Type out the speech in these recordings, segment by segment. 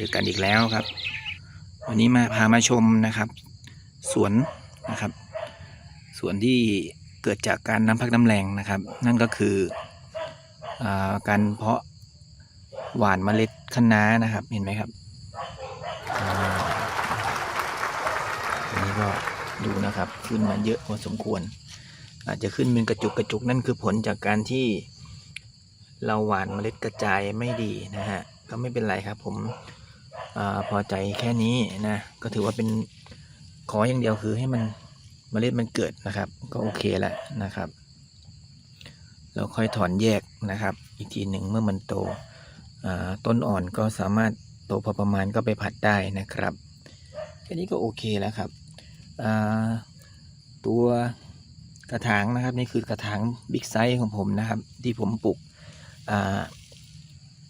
จอกันอีกแล้วครับ วันนี้มาพามาชมนะครับ สวนนะครับ สวนที่เกิดจากการน้ำพักน้ำแรงนะครับ นั่นก็คืออการเพาะหวานเมล็ดคะน้านะครับ เห็นไหมครับอันนี้ก็ดูนะครับ ขึ้นมาเยอะพอสมควร อาจจะขึ้นเป็นกระจุกกระจุกนั่นคือผลจากการที่เราหวานเมล็ดกระจายไม่ดีนะฮะก็ไม่เป็นไรครับผม อพอใจแค่นี้นะ ก็ถือว่าเป็นขออย่างเดียวคือให้มันเมล็ดมันเกิดนะครับ ก็โอเคแล้วนะครับ เราค่อยถอนแยกนะครับ อีกทีหนึ่งเมื่อมันโตต้นอ่อนก็สามารถโตพอประมาณก็ไปผัดได้นะครับแค่นี้ก็โอเคแล้วครับตัวกระถางนะครับนี่คือกระถางบิ๊กไซส์ของผมนะครับ ที่ผมปลูกอ่า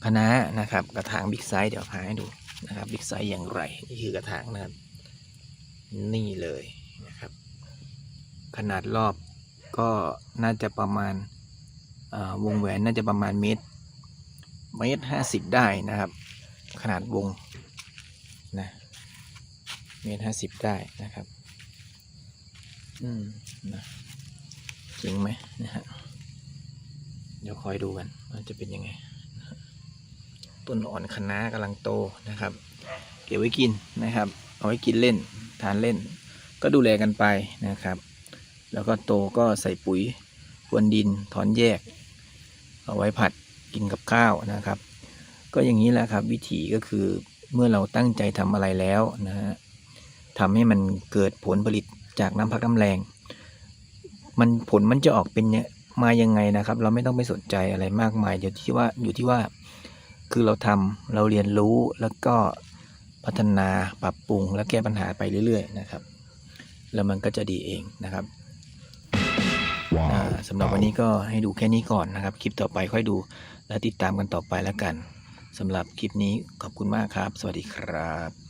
คะน้านะครับ กระถางบิ๊กไซส์เดี๋ยวพาให้ดู นะครับบิ๊กไซส์อย่างไรนี่คือกระถางนะครับ นี่เลยนะครับ ขนาดรอบก็น่าจะประมาณวงแหวนน่าจะประมาณเมตรเมตรห้าสิบได้นะครับ ขนาดวงนะเมตรห้าสิบได้นะครับ อืมนะจริงไหมนะฮะเดี๋ยวคอยดูกันว่าจะเป็นยังไง ต้นอ่อนคะน้ากำลังโตนะครับ เก็บไว้กินนะครับ เอาไว้กินเล่นทานเล่น ก็ดูแลกันไปนะครับ แล้วก็โตก็ใส่ปุ๋ยพรวนดินถอนแยก เอาไว้ผัดกินกับข้าวนะครับ ก็อย่างนี้แหละครับ วิธีก็คือเมื่อเราตั้งใจทำอะไรแล้วนะฮะทำให้มันเกิดผลผลิตจากน้ำพักน้ำแรง มันผลมันจะออกเป็นเนี่ยมายังไงนะครับ เราไม่ต้องไปสนใจอะไรมากมายเดี๋ยวที่ว่าอยู่ที่ว่า คือเราทำเราเรียนรู้แล้วก็พัฒนาปรับปรุงและแก้ปัญหาไปเรื่อย ๆ นะครับ แล้วมันก็จะดีเองนะครับอ่าสำหรับวันนี้ก็ให้ดูแค่นี้ก่อนนะครับ คลิปต่อไปค่อยดูและติดตามกันต่อไปแล้วกันสำหรับคลิปนี้ขอบคุณมากครับ สวัสดีครับ